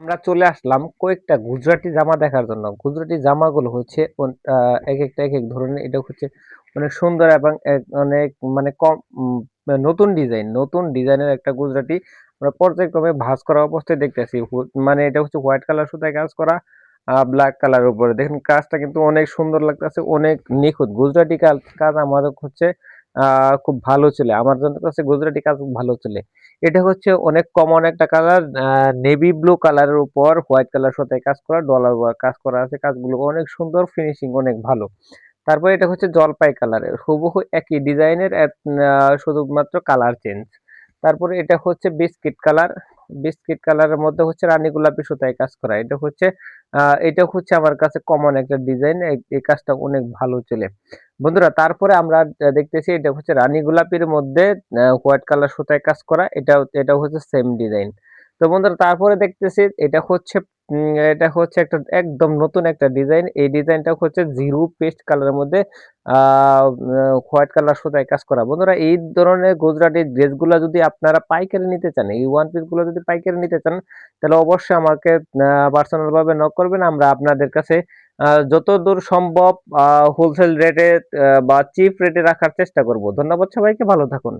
আমরা চলে আসলাম কয়েকটা গুজরাটি জামা দেখার জন্য। গুজরাটি জামাগুলো হচ্ছে এক একটা এক এক ধরনের। এটা হচ্ছে অনেক সুন্দর এবং অনেক মানে কম নতুন ডিজাইন। নতুন ডিজাইনের একটা গুজরাটি আমরা পর্যায়ক্রমে ভাঁজ করা অবস্থায় দেখতেছি। মানে এটা হচ্ছে হোয়াইট কালার সুতায় কাজ করা ব্ল্যাক কালারের উপরে। দেখুন কাজটা কিন্তু অনেক সুন্দর লাগতেছে, অনেক নিখুঁত। গুজরাটি কাজ আমাদের হচ্ছে খুব ভালো চলে। আমার কাছে গুজরাটি কাজ খুব ভালো চলে। এটা হচ্ছে অনেক কমন একটা কালার নেভি ব্লু কালারের উপর হোয়াইট কালার সাথে কাজ করা ডলার কাজ করা আছে। কাজগুলো অনেক সুন্দর ফিনিশিং অনেক ভালো। তারপরে এটা হচ্ছে জলপাই কালারের হুবহু একই ডিজাইনের শুধুমাত্র কালার চেঞ্জ তারপরে এটা হচ্ছে বিস্কিট কালার বিস্কিট কালারের মধ্যে হচ্ছে রানী গোলাপি সুতায় কাজ করা। এটা হচ্ছে এটা হচ্ছে আমার কাছে কমন একটা ডিজাইন এই কাজটা অনেক ভালো চলে। বন্ধুরা, তারপরে আমরা দেখতেছি এটা হচ্ছে রানী গোলাপির মধ্যে হোয়াইট কালার সুতায় কাজ করা। এটা এটা হচ্ছে সেম ডিজাইন তো বন্ধুরা, তারপরে দেখতেছি এটা হচ্ছে এটা হচ্ছে একটা একদম নতুন একটা ডিজাইন। এই ডিজাইনটা হচ্ছে জিরো পেস্ট কালারের মধ্যে হোয়াইট কালার সুতায় কাজ করা। বন্ধুরা এই ধরনের গুজরাটি ড্রেসগুলো যদি আপনারা পাইকারি নিতে চান এই ওয়ান পিসগুলো যদি পাইকারি নিতে চান তাহলে অবশ্যই আমাকে পার্সোনাল ভাবে নক করবেন। আমরা আপনাদের কাছে আহ, যতদূর সম্ভব হোলসেল রেটে বা চিপ রেটে রাখার চেষ্টা করব। ধন্যবাদ সবাইকে ভালো থাকুন।